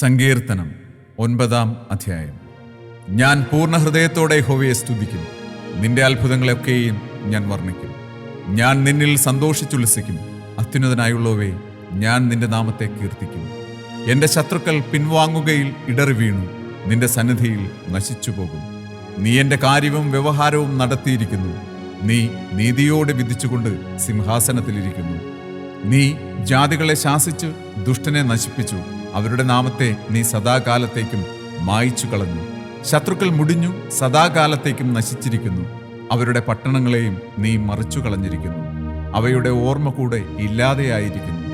സങ്കീർത്തനം ഒൻപതാം അധ്യായം. ഞാൻ പൂർണ ഹൃദയത്തോടെ ഹോവയെ സ്തുതിക്കും. നിന്റെ അത്ഭുതങ്ങളെയൊക്കെയും ഞാൻ വർണിക്കും. ഞാൻ നിന്നിൽ സന്തോഷിച്ചുല്ലസിക്കും. അത്യുന്നതനായുള്ളവേ ഞാൻ നിന്റെ നാമത്തെ കീർത്തിക്കും. എന്റെ ശത്രുക്കൾ പിൻവാങ്ങുകയിൽ ഇടറി വീണു. നിന്റെ സന്നിധിയിൽ നശിച്ചു പോകും നീ എന്റെ കാര്യവും വ്യവഹാരവും നടത്തിയിരിക്കുന്നു. നീ നീതിയോടെ വിധിച്ചുകൊണ്ട് സിംഹാസനത്തിലിരിക്കുന്നു. നീ ജാതികളെ ശാസിച്ച് ദുഷ്ടനെ നശിപ്പിച്ചു. അവരുടെ നാമത്തെ നീ സദാകാലത്തേക്കും മായിച്ചു കളഞ്ഞു ശത്രുക്കൾ മുടിഞ്ഞു സദാകാലത്തേക്കും നശിച്ചിരിക്കുന്നു. അവരുടെ പട്ടണങ്ങളെയും നീ മറിച്ചു കളഞ്ഞിരിക്കുന്നു അവയുടെ ഓർമ്മ കൂടെ ഇല്ലാതെയായിരിക്കുന്നു.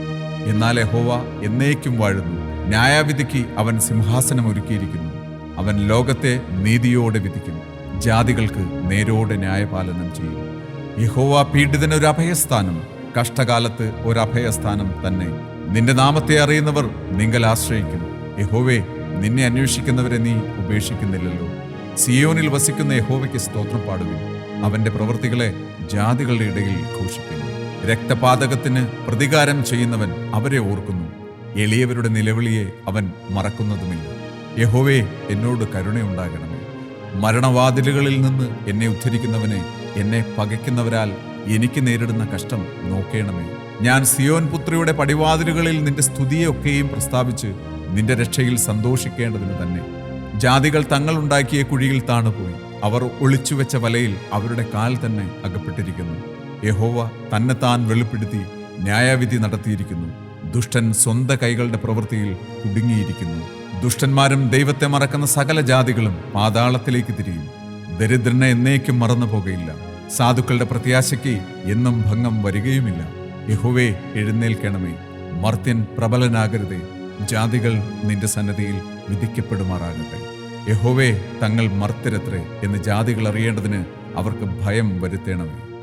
എന്നാൽ യഹോവ എന്നേക്കും വാഴുന്നു. ന്യായവിധിക്ക് അവൻ സിംഹാസനം ഒരുക്കിയിരിക്കുന്നു അവൻ ലോകത്തെ നീതിയോടെ വിധിക്കും ജാതികൾക്ക് നേരോടെ ന്യായപാലനം ചെയ്യും. യഹോവ പീഡിതനൊരഭയസ്ഥാനം കഷ്ടകാലത്ത് ഒരു അഭയസ്ഥാനം തന്നെ. നിന്റെ നാമത്തെ അറിയുന്നവർ നിങ്ങൾ ആശ്രയിക്കും യഹോവേ നിന്നെ അന്വേഷിക്കുന്നവരെ നീ ഉപേക്ഷിക്കുന്നില്ലല്ലോ. സിയോനിൽ വസിക്കുന്ന യഹോവയ്ക്ക് സ്തോത്രം പാടുവിൻ. അവന്റെ പ്രവൃത്തികളെ ജാതികളുടെ ഇടയിൽ ഘോഷിക്കുന്നു രക്തപാതകത്തിന് പ്രതികാരം ചെയ്യുന്നവൻ അവരെ ഓർക്കുന്നു. എളിയവരുടെ നിലവിളിയെ അവൻ മറക്കുന്നതുമില്ല. യഹോവേ എന്നോട് കരുണയുണ്ടാകണമേ. മരണവാതിലുകളിൽ നിന്ന് എന്നെ ഉദ്ധരിക്കുന്നവനെ എന്നെ പകയ്ക്കുന്നവരാൽ എനിക്ക് നേരിടുന്ന കഷ്ടം നോക്കേണമേ. ഞാൻ സിയോൻ പുത്രിയുടെ പടിവാതിലുകളിൽ നിന്റെ സ്തുതിയൊക്കെയും പ്രസ്താവിച്ച് നിന്റെ രക്ഷയിൽ സന്തോഷിക്കേണ്ടതിന് തന്നെ. ജാതികൾ തങ്ങൾ ഉണ്ടാക്കിയ കുഴിയിൽ താണുപോയി. അവർ ഒളിച്ചുവെച്ച വലയിൽ അവരുടെ കാൽ തന്നെ അകപ്പെട്ടിരിക്കുന്നു. യഹോവ തന്നെത്താൻ വെളിപ്പെടുത്തി ന്യായവിധി നടത്തിയിരിക്കുന്നു. ദുഷ്ടൻ സ്വന്ത കൈകളുടെ പ്രവൃത്തിയിൽ കുടുങ്ങിയിരിക്കുന്നു. ദുഷ്ടന്മാരും ദൈവത്തെ മറക്കുന്ന സകല ജാതികളും പാതാളത്തിലേക്ക് തിരിയും. ദരിദ്രനെ എന്നേക്കും മറന്നു പോകുകയില്ല സാധുക്കളുടെ പ്രത്യാശയ്ക്ക് എന്നും ഭംഗം വരികയുമില്ല. യഹോവേ എഴുന്നേൽക്കണമേ. മർത്യൻ പ്രബലനാകരുതേ. ജാതികൾ നിന്റെ സന്നദ്ധിയിൽ വിധിക്കപ്പെടുമാറാകട്ടെ. യഹോവേ തങ്ങൾ മർത്തരത്രേ എന്ന് ജാതികൾ അറിയേണ്ടതിന് അവർക്ക് ഭയം വരുത്തേണമേ.